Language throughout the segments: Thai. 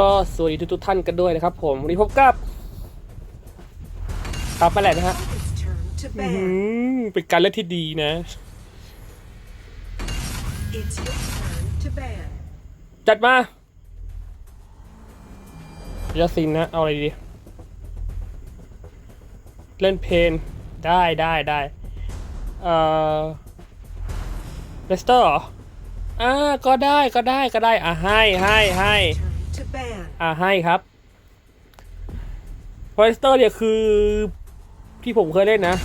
ก็สวัสดีทุกๆท่านกันด้วยนะครับผม วันนี้พบกับตามไปแหละนะฮะ It's turn to อื ban. มเป็นการเล่นที่ดีนะ จัดมายาซินนะ เอาอะไรดี เล่นเพลนได้ได้ได้เอ่อเลสเตอร์ออ่าก็ได้ก็ได้ก็ได้ อะให้ให้ให้ Turn to ban. อ่าให้ครับฟอเรสเตอร์เนี่ยคือที่ผมเคยเล่นนะ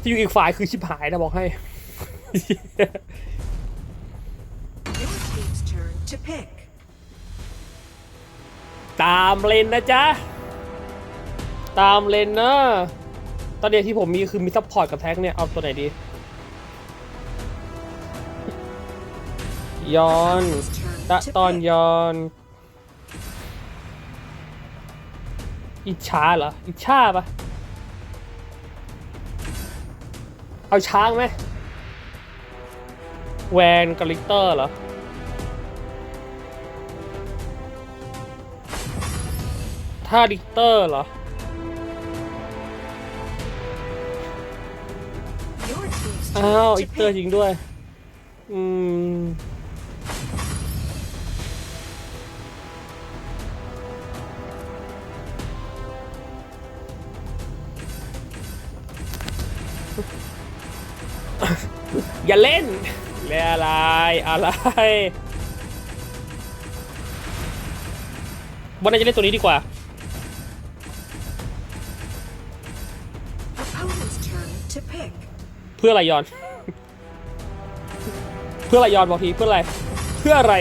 ที่อยู่อีกฝ่ายคือชิบหายนะบอกให้ Your team's turn to pick. ตามเลนนะจ๊ะ ตามเลนนะตอนเนี้ยที่ผมมีคือมีซัพพอร์ตกับแท็กเนี่ย เอาตัวไหนดียอน Opponent's turn ตะ to ตอน pick. ยอน อิจฉาเหรอ อิจฉาปะเอาช้างไหมแวนกับลิกเตอร์เหรอ ถ้าลิกเตอร์เหรอ Your team's อ้าว turn อิ to กเตอร์ pick. จริงด้วย อืม อย่าเล่นเล่นอะไร อะไรวันนี้จะเล่นตัวนี้ดีกว่า Opponent's turn to pick. เพื่ออะไรยอน เพื่ออะไรยอนบอกทีเพื่ออะไร เพื่ออะไร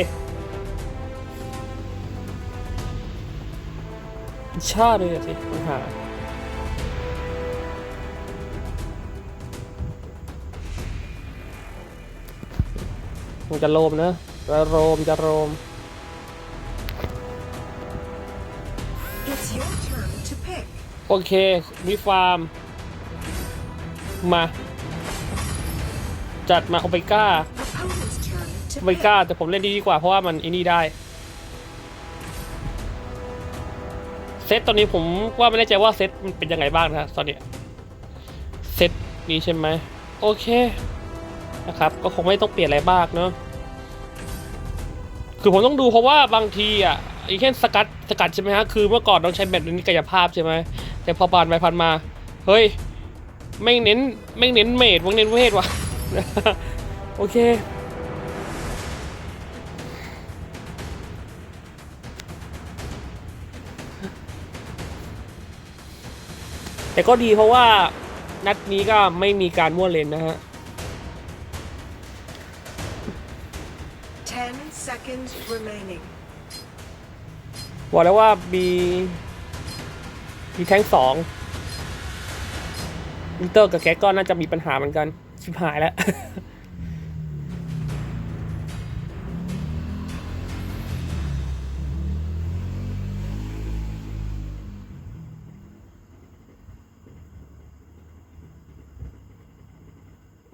ชาเลยอะสิปัญหา ผมจะโลมนะจะโรมจะโรม It's your turn to pick. โอเค มีฟาร์ม มา จัดมาโอเปก้า Opponent's turn to โอเป pick. ก้า แต่ผมเล่นดีดีกว่าเพราะว่ามันไอินี่ได้ เซตตอนนี้ผมว่าไม่แน่ใจว่าเซตมันเป็นยังไงบ้างนะตอนเนี้ยเซตนี้ใช่ไหม โอเค นะครับก็คงไม่ต้องเปลี่ยนอะไรมากเนาะคือผมต้องดูเพราะว่าบางทีอะอ้แค่นสกัดสกัดใช่ไหมฮะคือเมื่อก่อนต้องใช้แบบนี้กายภาพใช่ไหมแต่พอผ่านไปผ่านมา เฮ้ยไม่เน้นไม่เน้นเมดไม่งเน้นเวทว่ะโอเคแต่ก็ดีเพราะว่านัดนี้ก็ไม่มีการมั่วเลนนะฮะ seconds remaining. บอกแล้วว่ามีมีแท้งสองวินเตอร์กับแก๊กก็น่าจะมีปัญหาเหมือนกัน ชิบหายแล้ว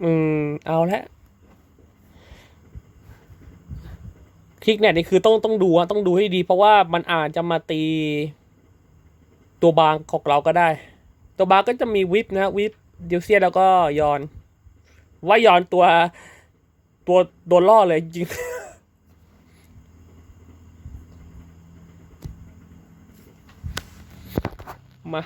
อืม เอาละ คลิกเนี่ยนี่คือต้องต้องดูต้องดูให้ดี เพราะว่ามันอาจจะมาตี ตัวบางของเราก็ได้ ตัวบางก็จะมีวิปนะวิปเดียวเซียแล้วก็ยอน ว่ายอนตัวตัวโดนล่อเลยจริงมา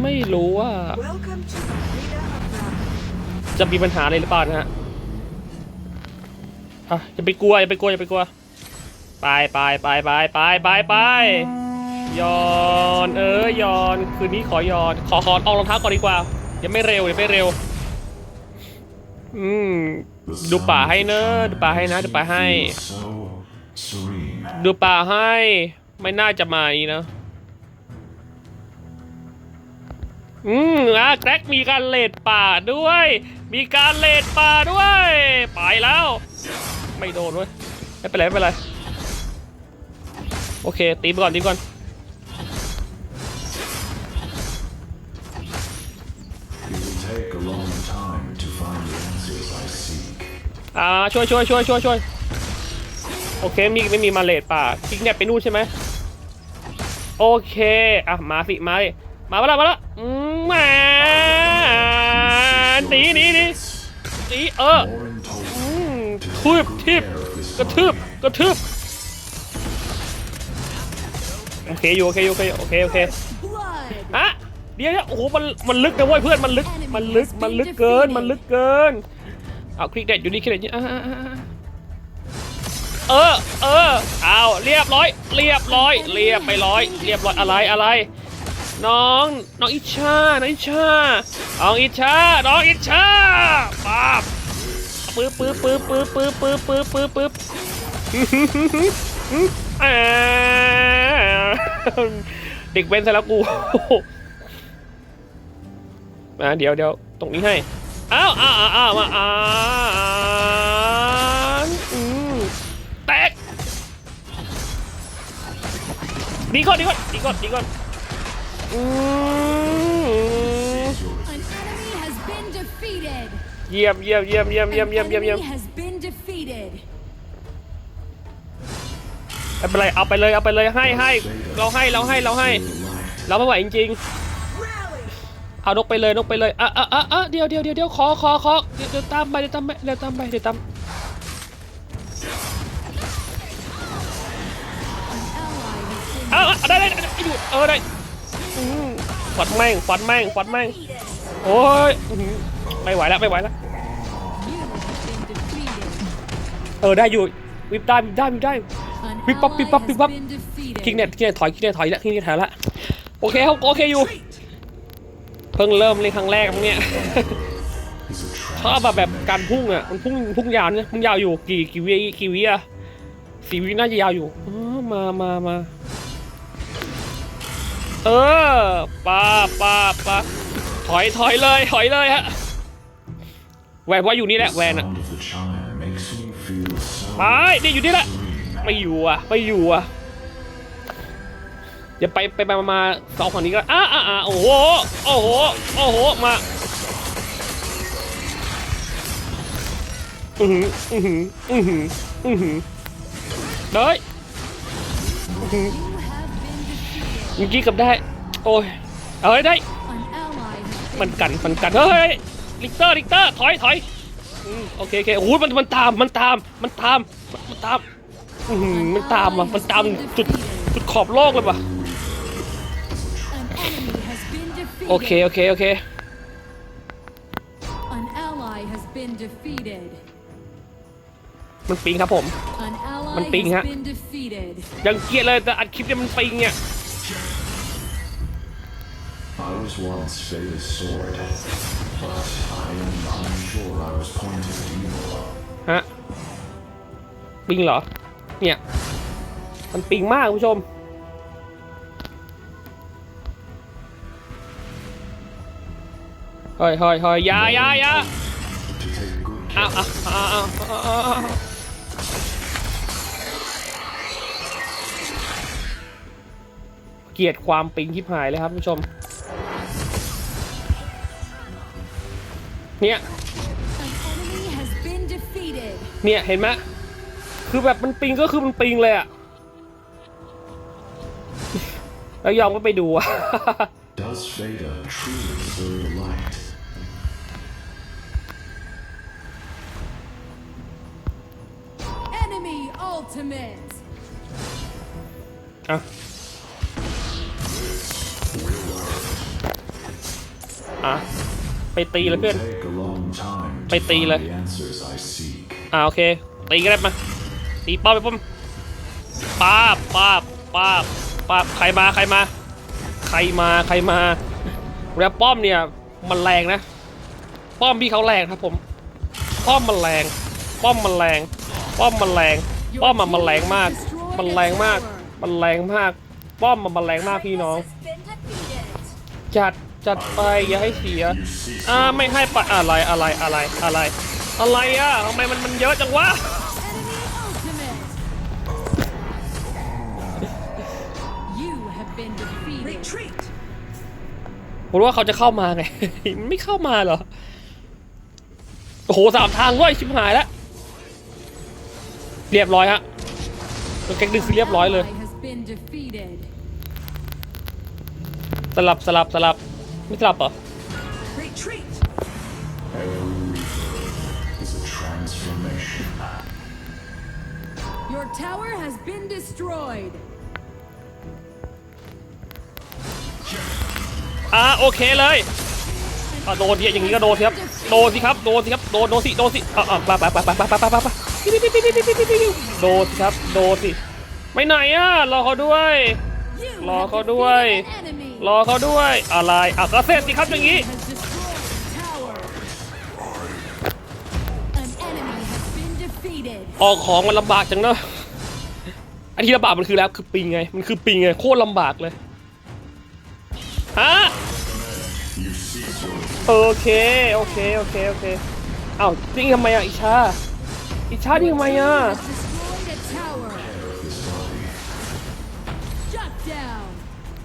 ไม่รู้ว่า Welcome to the Arena of Valor. จะมีปัญหาอะไรหรือเปล่านะฮะอะอย่าไปกลัวอย่าไปกลัวอย่าไปกลัวไปไปไปไปไปไปไปยอนเออยอนคืนนี้ขอยอนขอขอเอารองเท้าก่อนดีกว่าอย่าไม่เร็วอย่าไม่เร็ว อืมดูป่าให้เนอะดูป่าให้นะดูป่าให้ So serene. ดูป่าให้ ไม่น่าจะมาอีกนะ อืมนะแกรกมีการเลดป่าด้วย มีการเลดป่าด้วย ไปแล้ว ไม่โดนเว้ยไม่เป็นไรไม่เป็นไร โอเค ตีไปก่อนตีก่อน อ่าช่วยช่วยช่วยช่วยช่วยโอเคมีไม่มีมาเลดป่าทิ้งเนี่ยไปนู่นใช่ไหมโอเค อะ มาสิ มามาแล้วมาแล้วอื มาหนีหนีหนีหนีเออ More in total อืมทืบทิบกระทืบกระทืบโอเคอยู่โอเคอยู่โอเคโอเคโอเค Blood. อะเดี๋ยวเนี่ยโอ้โหมันมันลึกนะเว้ยเพื่อนมันลึกมันลึกมันลึกเกินมันลึกเกินเอาคลิกเด็ดอยู่นี่คลิกเด็ดนี่อ่าอ่าอ่าเออเออเอาเรียบร้อย เรียบร้อย เรียบไปร้อย เรียบร้อยอะไรอะไร น้องน้องอิชาน้องอิชาน้องอิชาน้องอิชาป๊าบปึ๊บปึ๊บปึ๊บปึ๊บปึ๊บปึ๊บปึ๊บปึ๊บปึ๊บเด็กเว้นซะแล้วกูมาเดี๋ยวเดี๋ยวตรงนี้ให้อ้าวอ้าวอ้าวมาอ่านอืมแตกดีก่อนดีก่อนดีก่อนดีก่อน เยี่ยมเยี่ยมเยี่ยมเยี่ยมเยี่ยม An เยี่ยมเยี่ยมเยี่ยม enemy has been defeated. ไม่เป็นไรเอาไปเลยเอาไปเลยให้ให้เราให้เราให้เราให้ เราไม่ไหวจริงๆเอานกไปเลยนกไปเลยอะอะอะอะเดี๋ยวเดี๋ยวเดี๋ยวขอขอขอเดี๋ยวเดี๋ยวตามไปเดี๋ยวตามไปเดี๋ยวตามไปเดี๋ยวตามเอาได้ได้ได้อยู่เออได้ ฟัดแม่งฟัดแม่งฟัดแม่งโอ้ยไม่ไหวแล้วไม่ไหวแล้วเออได้อยู่วิบได้วิบได้วิบได้ An Whip up, ally whip up, has whip up. been defeated. คิงเนี่ยคิงเนี่ยถอยคิงเนี่ยถอยแล้วคิงเนี่ยถอยแล้วโอเคครับโอเคอยู่ เพิ่งเริ่มเล่นครั้งแรกครับเนี่ยชอบแบบแบบการพุ่งอะมันพุ่งพุ่งยาวเนี่ยพุ่งยาวอยู่กี่กี่วิกี่วิอะสี่วิน่าจะยาวอยู่มามามา เออปาปาปาถอยถอยเลยถอยเลยฮะแหวนว่าอยู่นี่แหละแหวนอะไปนี่อยู่นี่แหละไม่อยู่อะไม่อยู่อะเดี๋ยวไปไปไปมามาสองฝั่งนี้ก็อะอะอะโอ้โหโอ้โหโอ้โหมาอือหืออือหืออือหืออือหือเด้ย You have been defeated. เมื่อกี้กับได้ โอ้ย เอ้ยได้ มันกัน มันกัน เฮ้ย ลิกเตอร์ ลิกเตอร์ ถอย ถอยโอเคโอเคโอ้ยมัน มันตาม มันตาม มันตาม มันตามมันตามอะ มันตามจุด จุดขอบโลกเลยป่ะ โอเค โอเค โอเค มันปิงครับผม An ally Mình ping has hả? been defeated. ยังเกียดเลยแต่อัดคลิปเนี่ยมันปิงเนี่ย I was once Feda's sword, but I am unsure I was pointing at evil. ฮะปิงเหรอ เนี่ย มันปิงมากคุณผู้ชม เฮ้ยเฮ้ยเฮ้ยอยาอยาอยา To take good อ้าว care อ้าวอ้าวอ้าวอ้าวอ้าวเกลียดความปิงที่หายเลยครับคุณผู้ชม เนี่ย An enemy has been defeated. เนี่ย เห็นไหมคือแบบมันปิงก็คือมันปิงเลยอะแล้วยอมก็ไปดูอะ Does Feda truly serve the light? Enemy ultimate. อะอะ ไปตีเลย It เพื่อน will take a long time to Phải tì find lại. the answers I seek. อ่าโอเค ตีก็ได้มา ตีป้อมไปป้อมป้าบป้าบป้าบป้าบใครมาใครมา ใครมาใครมา แล้วป้อมเนี่ยมันแรงนะ ป้อมพี่เขาแรงครับผม ป้อมมันแรง ป้อมมันแรง ป้อมมันแรง ป้อมมันมันแรงมาก มันแรงมาก มันแรงมาก ป้อมมันมันแรงมากพี่น้อง Been defeated. จัด จัดไปอย่าให้เสีย อ่าไม่ให้ปะอะไรอะไรอะไรอะไร อะไรอะทำไมมันมันเยอะจังวะ Enemy ultimate. you have been defeated. Retreat. ผมรู้ว่าเขาจะเข้ามาไงมันไม่เข้ามาเหรอ โอ้โหสามทางด้วยชิบหายแล้ว เรียบร้อยฮะตัวแก๊กดึงคือเรียบร้อยเลย Ally has been defeated. สลับสลับสลับ ไม่สลับเหรอ Retreat. Is a transformation. Your tower has been destroyed. อ่าโอเคเลยอะโดนทีอย่างนี้ก็โดนสิครับ โดนสิครับ โดนสิครับ โดน โดนสิ โดนสิอะอะไปไปไปไปไปไปไปไปโดนสิครับ โดนสิ ไม่ไหนอะรอเขาด้วย You Lo have có đuôi. defeated an enemy. รอเขาด้วย อะไรอะก็เสร็จสิครับอย่างนี้ ออกของมันลำบากจังเนอะอันที่ลำบากมันคือแล้วคือปิงไง มันคือปิงไงโคตรลำบากเลยฮะโอเค โอเค โอเค โอเค เอ้าวนี่ทำไมอะอิชาอิชานี่ทำไมอะ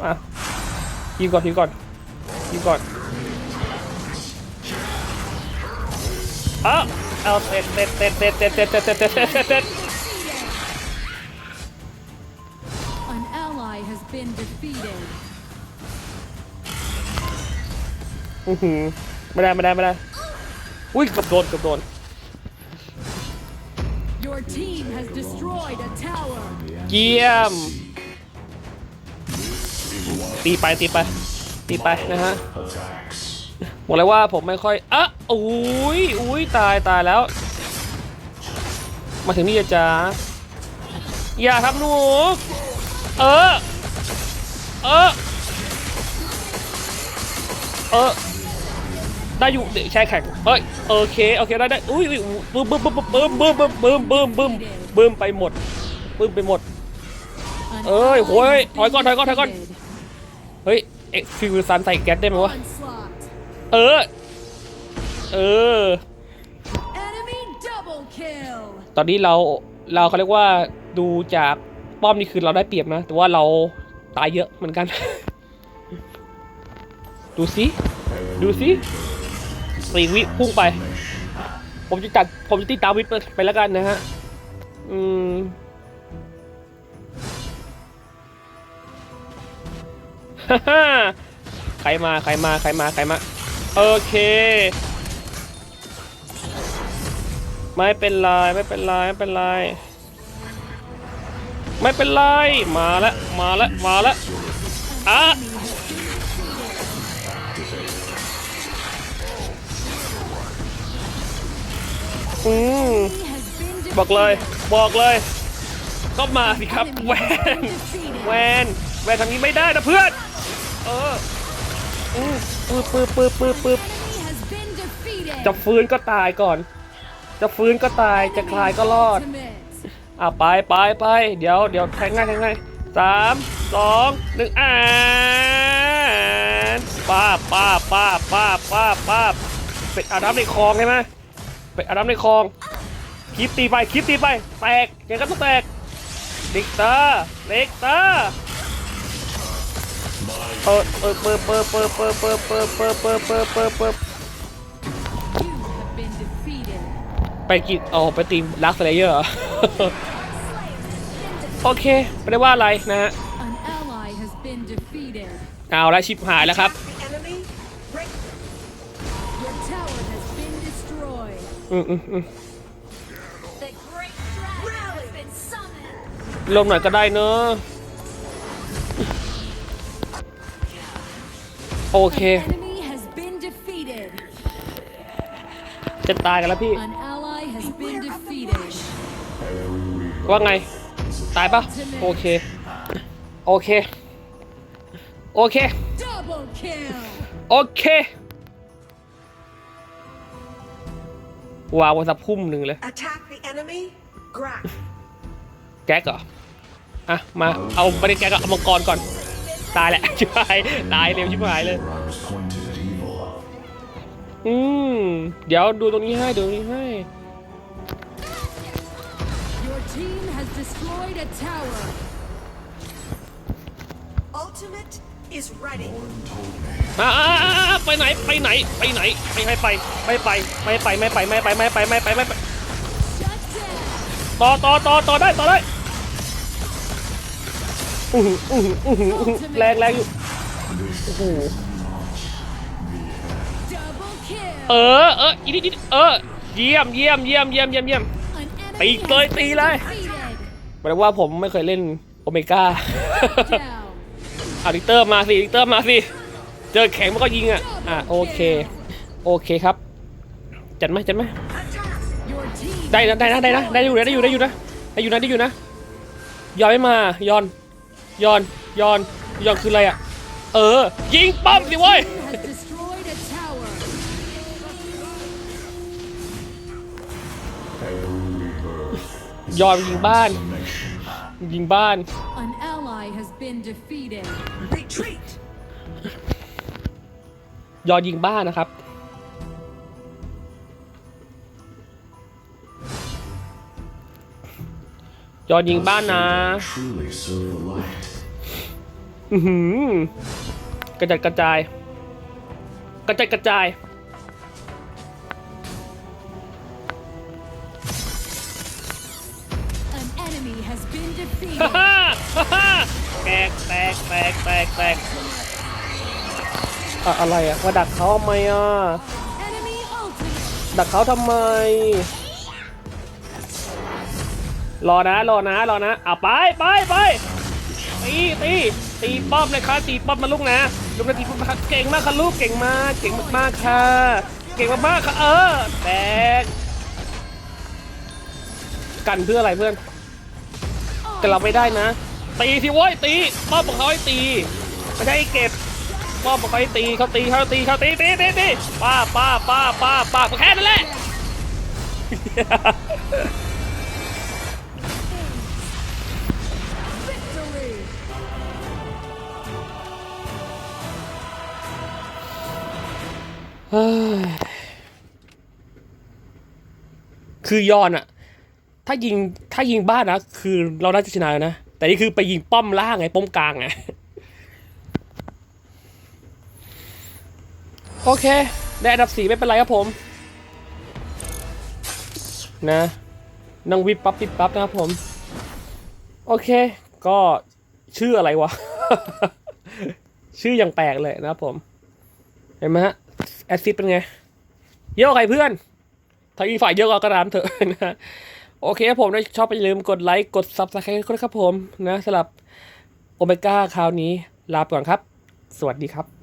อะยิงก่อนยิงก่อนยิงก่อนอะเอาเสร็จเสร็จเสร็จเสร็จเสร็จเสร็จเสร็จเสร็จเสร็จเสร็จเสร็จเสร็จ An ally has been defeated. อื้อหือไม่ได้ไม่ได้ไม่ได้อุ้ยเกับโดนเกับโดน Your team has destroyed a tower. เยี่ยม ตีไปตีไปตีไปนะฮะบอกเลยว่าผมไม่ค่อยอะอุ้ยอุ้ยตายตายแล้ว มาถึงนี่จะจ้าอย่าทำหนูเออเออเออได้อยู่เด็กชายแข็งเฮ้ยโอเคโอเคได้ได้อุ้ยบึ้มบึ้มบึ้มบึ้มบึ้มบึ้มบึ้มบึ้มบึ้มบึ้มไปหมดบึ้มไปหมด An Ơi, ally ôi, has thôi been con, thôi con, thôi con. defeated. เฮ้ย เอ็กฟิวซันใส่แก๊สได้ไหมวะ Onslaught. เออ เออ Enemy double kill. ตอนนี้เราเราเขาเรียกว่าดูจากป้อมนี่คือเราได้เปรียบนะ แต่ว่าเราตายเยอะเหมือนกัน ดูสิ ดูสิสี่วิพุ่งไป ผมจะจัดผมจะติดตามวิปไปแล้วกันนะฮะ อืม ใครมาใครมาใครมาใครมาโอเค ไม่เป็นไรไม่เป็นไรไม่เป็นไรไม่เป็นไรมาแล้วมาแล้วมาแล้วอะอืมบอกเลยบอกเลยก็มาสิครับแวนแวนแวนทำนี้ไม่ได้นะเพื่อน เอออืมปื๊บปื๊บปื๊บปื๊บปื๊บจะฟื้นก็ตายก่อน จะฟื้นก็ตายจะคลายก็รอด อะไปไปไปเดี๋ยวเดี๋ยวแทงง่ายแทงง่ายสามสองหนึ่งอ่านป้าบป้าบป้าบป้าบป้าบป้าเป็ดอาดัมในคลองใช่ไหมเป็ดอาดัมในคลองคลิปตีไปคลิปตีไปแตกยังก็ต้องแตกเด็กตาเด็กตาเปิดเปิดเปิดเปิดเปิดเปิดเปิดเปิดเปิดเปิดเปิดเปิดเปิดไปกินอ๋อไปตีมลักสเลเยอร์โอเคไม่ได้ว่าอะไรนะฮะเอาละชิปหายแล้วครับ The enemy. Break. Your tower has been destroyed. อืมอืมอืมลงหน่อยก็ได้เนอะ โอเค Enemy has been defeated. จะตายกันแล้วพี่ An ally has been defeated. ว่าไง ตายปะโอเค โอเค โอเค Double kill. โอเควางไว้สักพุ่มหนึ่งเลย Attack the enemy. Grab. แก๊กเหรอ อะ มา เอาไปในแก๊กอะเอามังกรก่อน ตายแหละ ชิบหายตายเร็วชิบหายเลย Where I was pointed at evil. อืม เดี๋ยวดูตรงนี้ให้ดูตรงนี้ให้ Your team has destroyed a tower. Ultimate is ready. อ่าไปไหนไปไหนไปไหนไม่ให้ไปไม่ไปไม่ไปไม่ไปไม่ไปไม่ไปไม่ไปไม่ไป Shut down. ต่อต่อต่อต่อได้ต่อได้ อืออืออืออือแรงแรงอยู่โอ้โหเออเอออีนิดนิดเออเยี่ยมเยี่ยมเยี่ยมเยี่ยมเยี่ยมเยี่ยมตีเลยตีเลยแปลว่าผมไม่เคยเล่นโอเมก้าอาลิเตอร์มาสิลิเตอร์มาสิเจอแข็งมันก็ยิงอะอะโอเคโอเคครับ จัดไหมจัดไหมได้นะได้นะได้นะได้อยู่นะได้อยู่ได้อยู่นะได้อยู่นะได้อยู่นะยอนไม่มายอน ยอนยอนยอนคืออะไรอะ เออ ยิงปั๊มสิเว้ย has destroyed a tower. Every birth is ยอนยิงบ้าน transformation. ยิงบ้าน An ally has been defeated. Retreat. ยอนยิงบ้านนะครับ ยอนยิงบ้านนะ Truly serve the light. อือหือกระจัดกระจาย กระจัดกระจาย An enemy has been ฮ่า defeated. ฮ่าฮ่าฮ่าแตกแตกแตกแตกแตกอะอะไรอะมาดักเขาทำไมอะ enemy ultimate. ดักเขาทำไม รอนะรอนะรอนะอะไปไปไปตีตีตีป้อมเลยค่ะตีป้อมมาลูกนะลูกนะตีป้อมมาเก่งมากค่ะลูกเก่งมากเก่งมากๆค่ะ เก่งมากๆค่ะเออแตกกันเพื่ออะไรเพื่อนกันเราไม่ได้นะ ตีสิโว้ยตีป้อมของเขาให้ตีไม่ได้ให้เก็บป้อมของเขาให้ตีเขาตีเขาตีเขาตีตีตีตีป้าป้าป้าป้าป้าก็แค่นั้นแหละ คือยอนอะถ้ายิงถ้ายิงบ้านนะคือเราน่าจะชนะแล้วนะ แต่นี่คือไปยิงป้อมล่างไงป้อมกลางไงโอเค ได้อันดับสี่ไม่เป็นไรครับผม นะนั่งวิบปั๊บวิบปั๊บนะครับผม โอเค ก็ชื่ออะไรวะ ชื่อยังแปลกเลยนะครับผม เห็นไหมฮะ แอซซิสเป็นไง เยอะใครเพื่อนถ้าอีกฝ่ายเยอะกว่าก็ตามเถอะนะโอเคผมถ้าชอบไปอย่าลืมกดไลค์กดซับสไครต์ด้วยครับผมนะสำหรับโอเมก้าคราวนี้ลาไปก่อนครับ สวัสดีครับ